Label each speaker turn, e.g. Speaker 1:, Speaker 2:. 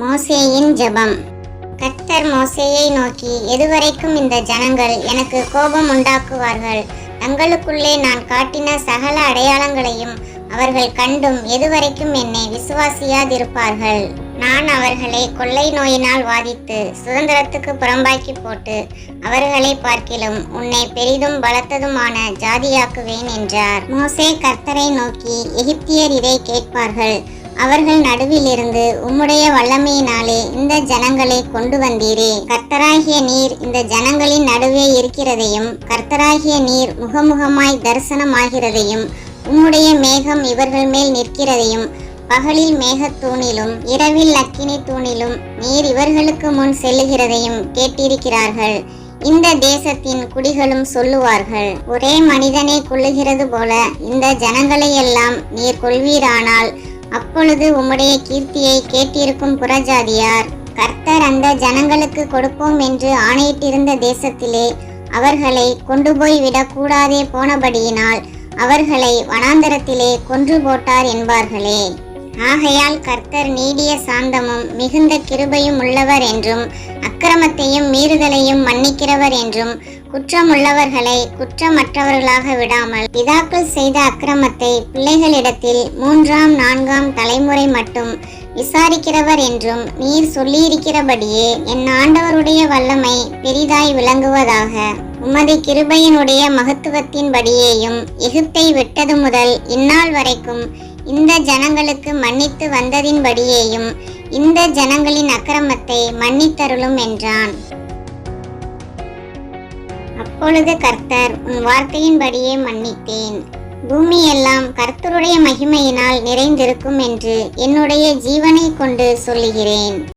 Speaker 1: மோசேயின் ஜெபம். கர்த்தர் மோசேயை நோக்கி எதுவரைக்கும் இந்த ஜனங்கள் எனக்கு கோபம் உண்டாக்குவார்கள். தங்களுக்குள்ளே நான் காட்டின சகல அடையாளங்களையும் அவர்கள் கண்டும் எதுவரைக்கும் என்னை விசுவாசியாதிருப்பார்கள். நான் அவர்களை கொள்ளை நோயினால் வாதித்து சுதந்திரத்துக்கு புறம்பாக்கி போட்டு அவர்களை பார்க்கிலும் உன்னை பெரிதும் பலத்ததுமான ஜாதியாக்குவேன் என்றார். மோசே கர்த்தரை நோக்கி எகிப்தியர் இதை கேட்பார்கள். அவர்கள் நடுவிலிருந்து உம்முடைய வல்லமையினாலே இந்த ஜனங்களை கொண்டு வந்தீரே. கர்த்தராகிய நீர் இந்த ஜனங்களின் நடுவே இருக்கிறதையும் கர்த்தராகிய நீர் முகமுகமாய் தரிசனமாகிறதையும் உம்முடைய மேகம் இவர்கள் மேல் நிற்கிறதையும் பகலில் மேகத்தூணிலும் இரவில் அக்கினி தூணிலும் நீர் இவர்களுக்கு முன் செல்லுகிறதையும் கேட்டிருக்கிறார்கள். இந்த தேசத்தின் குடிகளும் சொல்லுவார்கள் ஒரே மனிதனை கொள்ளுகிறது போல இந்த ஜனங்களை எல்லாம் நீர் கொள்வீரானால் அப்பொழுது உம்முடைய கீர்த்தியை கேட்டிருக்கும் புறஜாதியார் கர்த்தர் அந்த ஜனங்களுக்கு கொடுப்போம் என்று ஆணையிட்டிருந்த தேசத்திலே அவர்களை கொண்டு போய் விடக்கூடாதே போனபடியினால் அவர்களை வனாந்தரத்திலே கொன்று போட்டார் என்பார்களே. ஆகையால் கர்த்தர் நீடிய சாந்தமும் மிகுந்த கிருபையும் உள்ளவர் என்றும் அக்கிரமத்தையும் மீறுதலையும் மன்னிக்கிறவர் என்றும் குற்றமுள்ளவர்களை குற்றமற்றவர்களாக விடாமல் பிதாக்கள் செய்த அக்கிரமத்தை பிள்ளைகளிடத்தில் மூன்றாம் நான்காம் தலைமுறை மட்டும் விசாரிக்கிறவர் என்றும் நீர் சொல்லியிருக்கிறபடியே என் ஆண்டவருடைய வல்லமை பெரிதாய் விளங்குவதாக உமது கிருபையினுடைய மகத்துவத்தின்படியேயும் எகிப்தை விட்டது முதல் இந்நாள் வரைக்கும் இந்த ஜனங்களுக்கு மன்னித்து வந்ததின்படியேயும் இந்த ஜனங்களின் அக்கிரமத்தை மன்னித்தருளும் என்றான். அப்பொழுது கர்த்தர் உன் வார்த்தையின்படியே மன்னித்தேன். பூமி எல்லாம் கர்த்தருடைய மகிமையினால் நிறைந்திருக்கும் என்று என்னுடைய ஜீவனை கொண்டு சொல்லுகிறேன்.